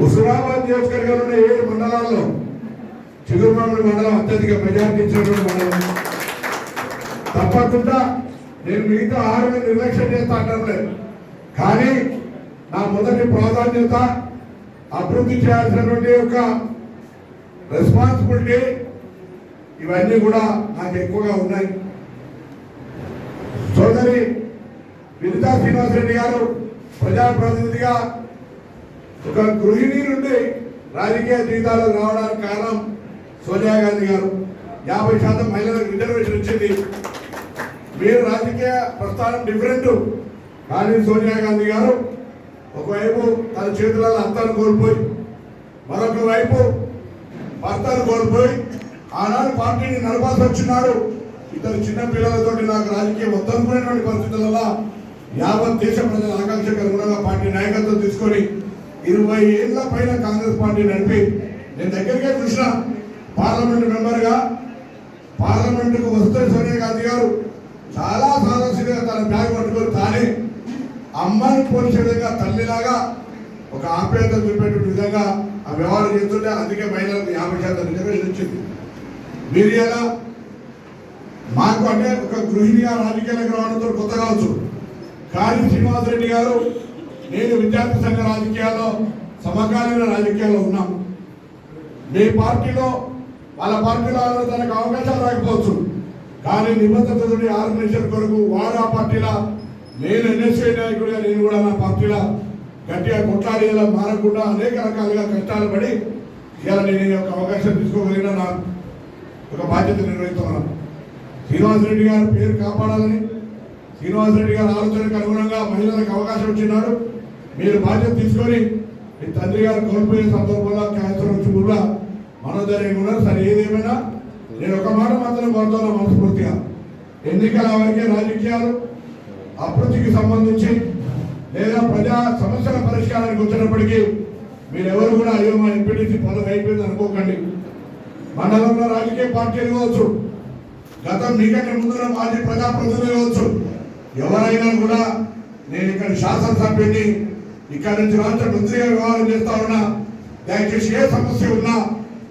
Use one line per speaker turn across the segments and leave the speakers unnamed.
హుస్నాబాద్ నియోజకవర్గంలో ఉన్న ఏడు మండలాల్లో చిగురుమామిడి మండలం అత్యధిక మెజార్టీ ఇచ్చినటువంటి మండలం. తప్పకుండా నేను మిగతా ఆరుని నిర్లక్ష్యం చేస్తా అనడం లేదు. కానీ నా మొదటి ప్రాధాన్యత అభివృద్ధి చేయాల్సినటువంటి యొక్క రెస్పాన్సిబిలిటీ ఇవన్నీ కూడా నాకు ఎక్కువగా ఉన్నాయి. సోదరి వినితా శ్రీనివాసరెడ్డి గారు ప్రజాప్రతినిధిగా ఒక గృహిణి నుండి రాజకీయ జీవితాలు రావడానికి కారణం సోనియా గాంధీ గారు. యాభై శాతం మహిళలకు రిజర్వేషన్ ఇచ్చింది మీరు రాజకీయ ప్రస్థానం డిఫరెంట్ కానీ సోనియా గాంధీ గారు ఒకవైపు తన చేతులలో అంతాను కోల్పోయి మరొక వైపు భర్తను కోల్పోయి ఆనాడు పార్టీని నడపాల్సి వచ్చినారు. ఇద్దరు చిన్న పిల్లలతోటి నాకు రాజకీయం వద్దనుకునేటువంటి పరిస్థితులలో యావత్ దేశ ప్రజల ఆకాంక్షకు అనుగుణంగా పార్టీ నాయకత్వం తీసుకొని ఇరవై ఏళ్ళ పైన కాంగ్రెస్ పార్టీ నడిపి నేను దగ్గరికే చూసిన పార్లమెంట్ మెంబర్గా పార్లమెంటుకు వస్తే సోనియా గాంధీ గారు చాలా సాదస్యంగా తన బ్యాగ్ పట్టుకొని తానే అమ్మని పోల్చే విధంగా తల్లిలాగా ఒక ఆప్యాయత చూపేటువంటి విధంగా ఆ వ్యవహారం చేస్తుంటే అందుకే మహిళలకు యాభై శాతం రిజర్వేషన్ వచ్చింది. మీరు ఎలా? మాకు అంటే ఒక గృహిణిగా రాజకీయాలకు రావడంతో కొత్త కావచ్చు. కానీ శ్రీనివాసరెడ్డి గారు నేను విద్యార్థి సంఘ రాజకీయాల్లో సమకాలీన రాజకీయాల్లో ఉన్నాం. మీ పార్టీలో వాళ్ళ పార్టీలో తనకు అవకాశాలు రాకపోవచ్చు. కానీ నిబద్ధతతో ఆర్గనైజేషన్ కొరకు వాడు ఆ పార్టీలా నేను ఎన్ఎస్ఐ నాయకుడిగా నేను కూడా నా పార్టీలో గట్టిగా కొట్లాడేలా మారకుండా అనేక రకాలుగా కష్టాలు పడి ఇలా నేను ఒక యొక్క అవకాశం తీసుకోగలిగిన నా ఒక బాధ్యత నిర్వహిస్తున్నాను. శ్రీనివాసరెడ్డి గారి పేరు కాపాడాలని శ్రీనివాసరెడ్డి గారి ఆలోచనకు అనుగుణంగా మహిళలకు అవకాశం ఇచ్చినాడు. మీరు బాధ్యత తీసుకొని మీ తండ్రి గారు కోల్పోయే సందర్భంలో క్యాన్సర్ వచ్చి కూడా మనోధైర్యం కూడా సరే ఏదేమైనా నేను ఒక మాట మాత్రం కోరుతాను మనస్ఫూర్తిగా. ఎన్నికల వరకే రాజకీయాలు అభివృద్ధికి సంబంధించి లేదా ప్రజా సమస్యల పరిష్కారానికి వచ్చినప్పటికీ మీరెవరు కూడా అయ్యో మా ఎంపీటీసీ పదవి అయిపోయింది అనుకోకండి. మండలంలో రాజకీయ పార్టీలు కావచ్చు గతం మీకంటే ముందున్న మాజీ ప్రజాప్రతినిధులు కావచ్చు ఎవరైనా కూడా నేను ఇక్కడ శాసనసభ్యుని ఇక్కడ నుంచి రాష్ట్ర మంత్రిగా వ్యవహారం చేస్తా ఉన్నా దయచేసి ఏ సమస్య ఉన్నా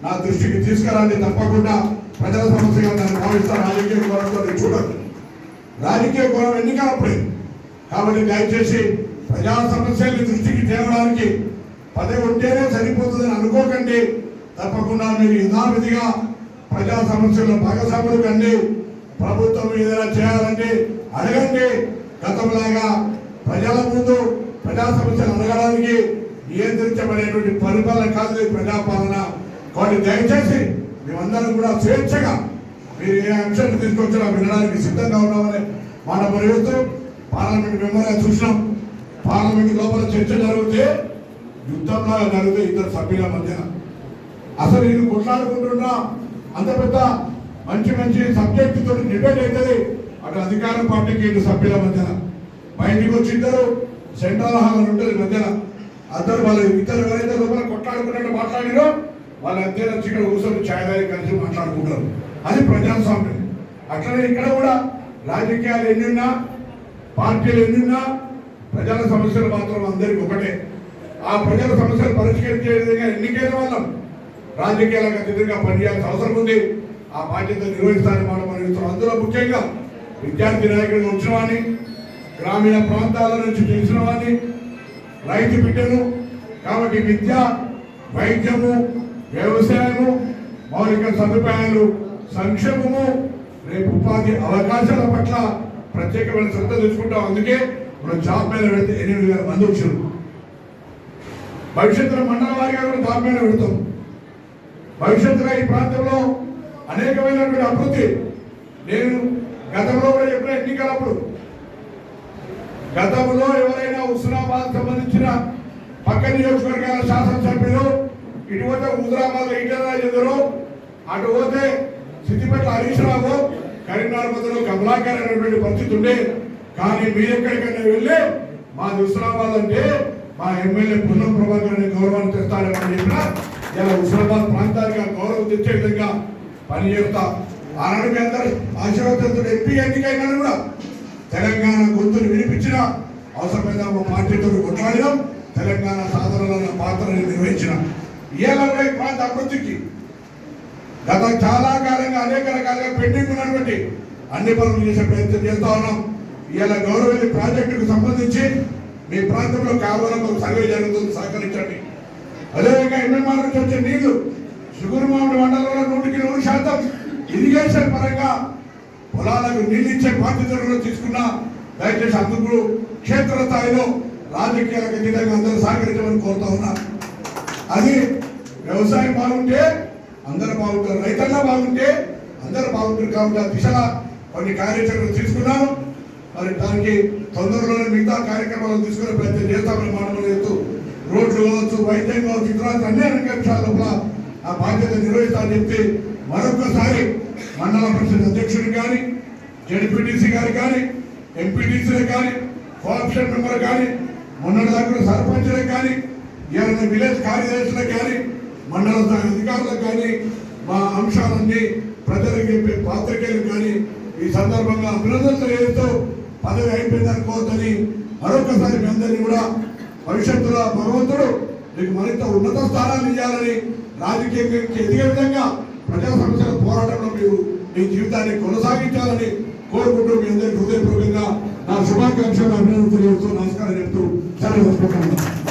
నా దృష్టికి తీసుకురండి తప్పకుండా. ప్రజల సమస్యగా నేను భావిస్తాను రాజకీయ కోణంతో నేను చూడదు రాజకీయ కోణం ఎన్నికలప్పుడే కాబట్టి దయచేసి ప్రజా సమస్యల్ని దృష్టికి తేవడానికి పదవి ఉంటేనే సరిపోతుందని అనుకోకండి. తప్పకుండా మీరు యథావిధిగా ప్రజా సమస్యల్లో భాగస్వాములు కండి. ప్రభుత్వం ఏదైనా చేయాలంటే అడగండి. గతంలాగా ప్రజల ముందు ప్రజా సమస్యలు అడగడానికి నియంత్రించబడేటువంటి పరిపాలన కాదు ప్రజాపాలన. కాబట్టి దయచేసి మేమందరం కూడా స్వేచ్ఛగా మీరు ఏ అంశాన్ని తీసుకొచ్చినా వినడానికి సిద్ధంగా ఉన్నామని మాట పరిగెత్తు పార్లమెంట్ మెంబర్గా చూసినాం. పార్లమెంట్ లోపల చర్చ జరిగితే యుద్ధంలాగా జరిగితే ఇద్దరు సభ్యుల మధ్య అసలు నేను కొట్లాడుకుంటున్నా అంత పెద్ద మంచి మంచి సబ్జెక్టుతో డిబేట్ అవుతుంది. అక్కడ అధికార పార్టీకి ఇటు సభ్యుల మధ్యన. బయటికి వచ్చి ఇద్దరు సెంట్రల్ హాల్ ఉంటుంది మధ్యన అందరు వాళ్ళు ఇద్దరు ఎవరైతే లోపల కొట్లాడుకున్నట్టు మాట్లాడినో వాళ్ళ అద్దెలు వచ్చి ఇక్కడ కూర్చొని ఛాయ్ కలిసి మాట్లాడుకుంటారు. అది ప్రజాస్వామ్యం. అట్లనే ఇక్కడ కూడా రాజకీయాలు ఎన్నున్నా పార్టీలు ఎన్నున్నా ప్రజల సమస్యలు మాత్రం అందరికి ఒకటే. ఆ ప్రజల సమస్యలు పరిష్కరించే విధంగా ఎన్నికైన వాళ్ళం. రాజకీయాలకు అతీతంగా పనిచేయాల్సిన అవసరం ఉంది. ఆ బాధ్యత నిర్వహిస్తారని మనం మనవిస్తున్నాం అందులో ముఖ్యంగా విద్యార్థి నాయకుడిగా వచ్చిన గ్రామీణ ప్రాంతాల నుంచి తెలిసిన వాడిని రైతు బిడ్డను కాబట్టి విద్య వైద్యము వ్యవసాయము మౌలిక సదుపాయాలు సంక్షేమము రేపు ఉపాధి అవకాశాల పట్ల ప్రత్యేకమైన శ్రద్ధ తెచ్చుకుంటాం. అందుకే మనం జాబ్ మీద పెడితే ఎనిమిది వేల మంది వచ్చారు. భవిష్యత్తులో మండల వారిగా కూడా జాబ్ మీద పెడతాం. భవిష్యత్తులో ఈ ప్రాంతంలో అనేకమైనటువంటి అభివృద్ధి. నేను గతంలో కూడా చెప్పిన ఎన్నికలప్పుడు గతంలో ఎవరైనా హుస్నాబాద్ సంబంధించిన పక్క నియోజకవర్గాల శాసనసభ్యులు ఇటు పోతే హుజరాబాద్ ఇంటరాజేందరు అటు పోతే సిద్దిపేట హరీష్ రావు కరీంనగర్ మధ్యలో కమలాకర్ అనేటువంటి పరిస్థితి ఉండే. కానీ మీరు ఎక్కడికైనా వెళ్ళి మా హుస్నాబాద్ అంటే మా ఎమ్మెల్యే పున్నం ప్రభాకర్ అనే గౌరవాన్ని తెస్తారని చెప్పిన ఇలా హుస్నాబాద్ ప్రాంతానికి గౌరవం తెచ్చే విధంగా పనిచేస్తా. ఆనాడు మీ అందరూ ఆశీర్వాదంతో ఎంపీ ఎన్నికైనా కూడా తెలంగాణ గొంతులు వినిపించిన అవసరమైన ఒక పార్టీతో కొట్లాడినాం. తెలంగాణ సాధనలో పాత్రను నిర్వహించిన. ఇవాళ కూడా ఈ ప్రాంత అభివృద్ధికి గత చాలా కాలంగా అనేక రకాలుగా పెండింగ్ ఉన్నటువంటి అన్ని పనులు చేసే ప్రయత్నం చేస్తా ఉన్నాం. ఇవాళ గౌరవల్లి ప్రాజెక్టుకు సంబంధించి మీ ప్రాంతంలో కావాలని ఒక సర్వే జరుగుతుంది. సహకరించండి. అదేవిధంగా ఎంఎంఆర్ నుంచి వచ్చే నీళ్ళు సుగురుమామిడి మండలంలో నూటికి నూరు శాతం ఇరిగేషన్ పరంగా పొలాలకు నీళ్ళిచ్చే బాధ్యతలు తీసుకున్నా దయచేసి అందుకు క్షేత్ర స్థాయిలో రాజకీయాలకు అతీతంగా అందరూ సహకరించమని కోరుతా ఉన్నా. అది వ్యవసాయం బాగుంటే అందరూ బాగుంటారు రైతన్నా బాగుంటే అందరూ బాగుంటారు కాబట్టి ఆ దిశగా కొన్ని కార్యాచరణలు తీసుకున్నాను. మరి దానికి తొందరలోనే మిగతా కార్యక్రమాలు తీసుకునే ప్రయత్నం చేస్తామని మాటలు లేదు రోడ్లు కావచ్చు వైద్యం కావచ్చు ఇతర అన్ని అనేక విషయాల లోపల ఆ బాధ్యత నిర్వహిస్తామని చెప్పి మరొకసారి మండల పరిషత్ అధ్యక్షుడు కానీ జడ్పీటీసీ గారు కానీ ఎంపీటీసీలు కానీ కోఆప్షన్ మెంబర్ కానీ మొన్నటి దాకా సర్పంచులకు కానీ ఏమైనా విలేజ్ కార్యదర్శులకు కానీ మండల అధికారులకు కానీ మా అంశాలన్నీ ప్రజలకు చెప్పే పాత్రికేయులు కానీ ఈ సందర్భంగా అభినందనలు చేస్తూ పదవి అయిపోయింది అనుకోవద్దని మరొకసారి మీ అందరినీ కూడా భవిష్యత్తులో భగవంతుడు మీకు మరింత ఉన్నత స్థానాలు ఇవ్వాలని రాజకీయంగా ఎదిగే విధంగా ప్రజా సమస్యల పోరాటంలో మీరు మీ జీవితాన్ని కొనసాగించాలని కోరుకుంటూ మీ అందరికీ హృదయపూర్వకంగా నా శుభాకాంక్షలు అభినందన తెలియజేస్తూ నమస్కారం చెప్తూ సెలవు